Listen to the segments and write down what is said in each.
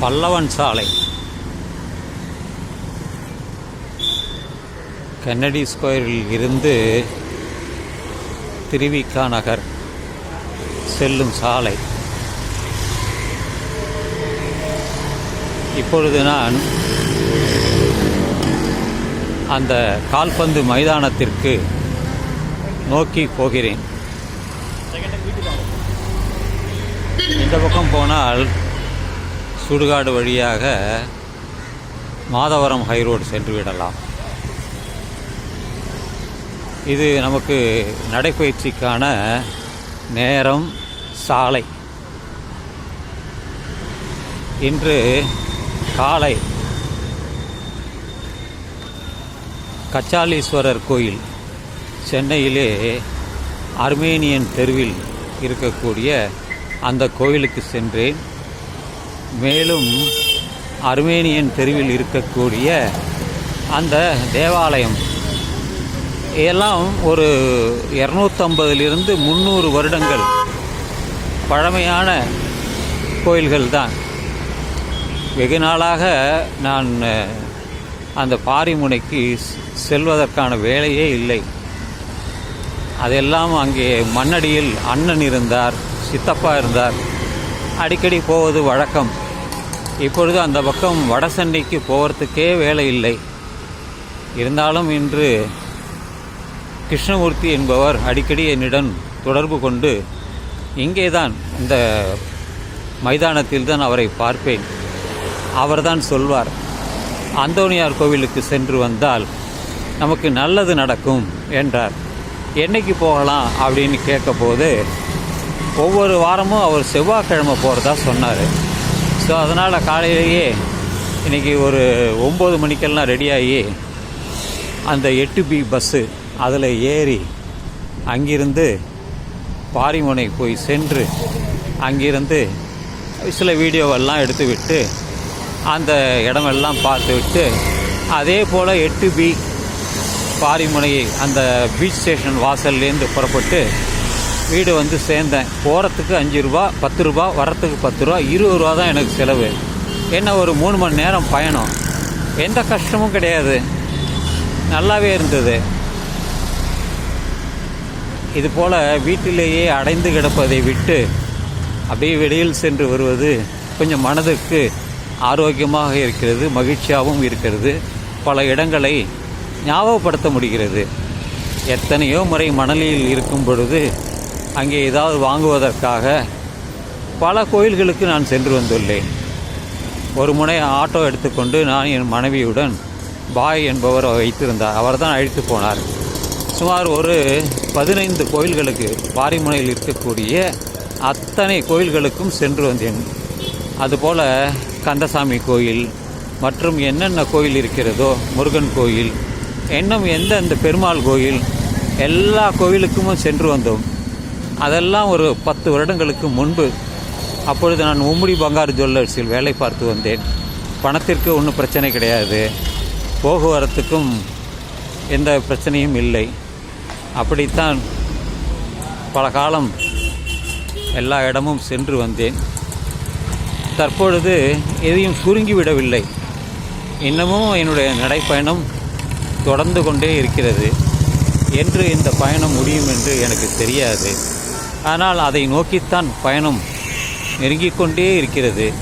பல்லவன் சாலை. கென்னடி ஸ்கொயரில் இருந்து திருவிக்கா நகர் செல்லும் சாலை. இப்பொழுது நான் அந்த கால்பந்து மைதானத்திற்கு நோக்கி போகிறேன். இந்த பக்கம் போனால் சுடுகாடு வழியாக மாதவரம் ஹைரோடு சென்று விடலாம் இது நமக்கு நடைப்பயிற்சிக்கான நேரம் சாலை. இன்று காலை கச்சாலீஸ்வரர் கோயில் சென்னையிலே அர்மேனியன் தெருவில் இருக்கக்கூடிய அந்த கோயிலுக்கு சென்றேன். மேலும் அர்மேனியன் தெருவில் இருக்கக்கூடிய அந்த தேவாலயம். எல்லாம் ஒரு இரநூத்தம்பதிலிருந்து முந்நூறு வருடங்கள் பழமையான கோயில்கள் தான் வெகு நாளாக நான் அந்த பாரிமுனைக்கு செல்வதற்கான வேலையே இல்லை. அதெல்லாம் அங்கே மண்ணடியில் அண்ணன் இருந்தார் சித்தப்பா இருந்தார். அடிக்கடி போவது வழக்கம். இப்பொழுது அந்த பக்கம் வடசண்டைக்கு போகிறதுக்கே வேலை இல்லை. இருந்தாலும் இன்று கிருஷ்ணமூர்த்தி என்பவர் அடிக்கடி என்னிடம் தொடர்பு கொண்டு இங்கே தான் இந்த மைதானத்தில் தான் அவரை பார்ப்பேன். அவர்தான் சொல்வார் அந்தோனியார் கோவிலுக்கு சென்று வந்தால் நமக்கு நல்லது நடக்கும் என்றார். என்னைக்கு போகலாம்? அப்படின்னு கேட்கபோது ஒவ்வொரு வாரமும் அவர் செவ்வாய்க்கிழமை போகிறதா சொன்னார். ஸோ அதனால் காலையிலேயே இன்றைக்கி ஒரு ஒம்பது மணிக்கெல்லாம் ரெடியாகி அந்த எட்டு பி பஸ்ஸு அதில் ஏறி அங்கிருந்து பாரிமுனை போய் சென்று அங்கிருந்து சில வீடியோவெல்லாம் எடுத்து விட்டு அந்த இடமெல்லாம் பார்த்து விட்டு அதே போல் எட்டு பி பாரிமுனை அந்த பீச் ஸ்டேஷன் வாசல்லேருந்து புறப்பட்டு வீடு வந்து சேர்ந்தேன். போகிறதுக்கு அஞ்சு ரூபா பத்து ரூபா வரத்துக்கு பத்து ரூபா இருபது ரூபா தான் எனக்கு செலவு. என்ன ஒரு மூணு மணி நேரம் பயணம். எந்த கஷ்டமும் கிடையாது. நல்லாவே இருந்தது. இது போல் வீட்டிலேயே அடைந்து கிடப்பதை விட்டு அப்படியே வெளியில் சென்று வருவது கொஞ்சம் மனதுக்கு ஆரோக்கியமாக இருக்கிறது மகிழ்ச்சியாகவும் இருக்கிறது. பல இடங்களை ஞாபகப்படுத்த முடிகிறது. எத்தனையோ முறை மணலில் இருக்கும் பொழுது அங்கே ஏதாவது வாங்குவதற்காக பல கோயில்களுக்கு நான் சென்று வந்துள்ளேன். ஒரு முனை ஆட்டோ எடுத்துக்கொண்டு நான் என் மனைவியுடன் பாய் என்பவர் வைத்திருந்தார். அவர்தான் அழைத்து போனார். சுமார் ஒரு பதினைந்து கோயில்களுக்கு பாரிமுனையில் இருக்கக்கூடிய அத்தனை கோயில்களுக்கும் சென்று வந்தேன். அதுபோல் கந்தசாமி கோயில் மற்றும் என்னென்ன கோயில் இருக்கிறதோ முருகன் கோயில் இன்னும் எந்தெந்த பெருமாள் கோயில் எல்லா கோயிலுக்கும் சென்று வந்தோம். அதெல்லாம் ஒரு பத்து வருடங்களுக்கு முன்பு அப்பொழுது நான் உம்முடி பங்காரு ஜுவல்லர்ஸில் வேலை பார்த்து வந்தேன். பணத்திற்கு ஒன்றும் பிரச்சனை கிடையாது. போக்குவரத்துக்கும் எந்த பிரச்சனையும் இல்லை. அப்படித்தான் பல காலம் எல்லா இடமும் சென்று வந்தேன். தற்பொழுது எதையும் சுருங்கிவிடவில்லை இன்னமும் என்னுடைய நடைப்பயணம் தொடர்ந்து கொண்டே இருக்கிறது. என்று இந்த பயணம் முடியும் என்று எனக்கு தெரியாது. ஆனால் அதை நோக்கித்தான் பயணம் நெருங்கிக் கொண்டே இருக்கிறது.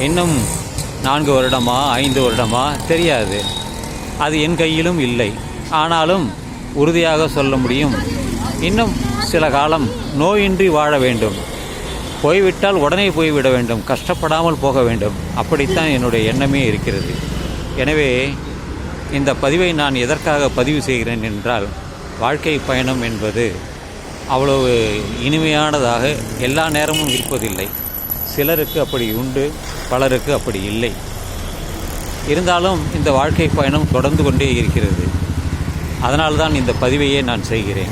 இன்னும் நான்கு வருடமா ஐந்து வருடமா தெரியாது. அது என் கையிலும் இல்லை. ஆனாலும் உறுதியாக சொல்ல முடியும். இன்னும் சில காலம் நோயின்றி வாழ வேண்டும். போய்விட்டால் உடனே போய்விட வேண்டும். கஷ்டப்படாமல் போக வேண்டும். அப்படித்தான் என்னுடைய எண்ணமே இருக்கிறது. எனவே இந்த பதிவை நான் எதற்காக பதிவு செய்கிறேன் என்றால் வாழ்க்கை பயணம் என்பது அவ்வளவு இனிமையானதாக எல்லா நேரமும் இருப்பதில்லை. சிலருக்கு அப்படி உண்டு பலருக்கு அப்படி இல்லை. இருந்தாலும் இந்த வாழ்க்கை பயணம் தொடர்ந்து கொண்டே இருக்கிறது. அதனால்தான் இந்த பதிவையே நான் செய்கிறேன்.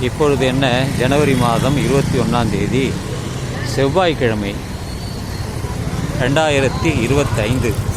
இப்பொழுது என்ன? ஜனவரி மாதம் இருபத்தி ஒன்றாம் தேதி செவ்வாய்க்கிழமை ரெண்டாயிரத்தி இருபத்தைந்து.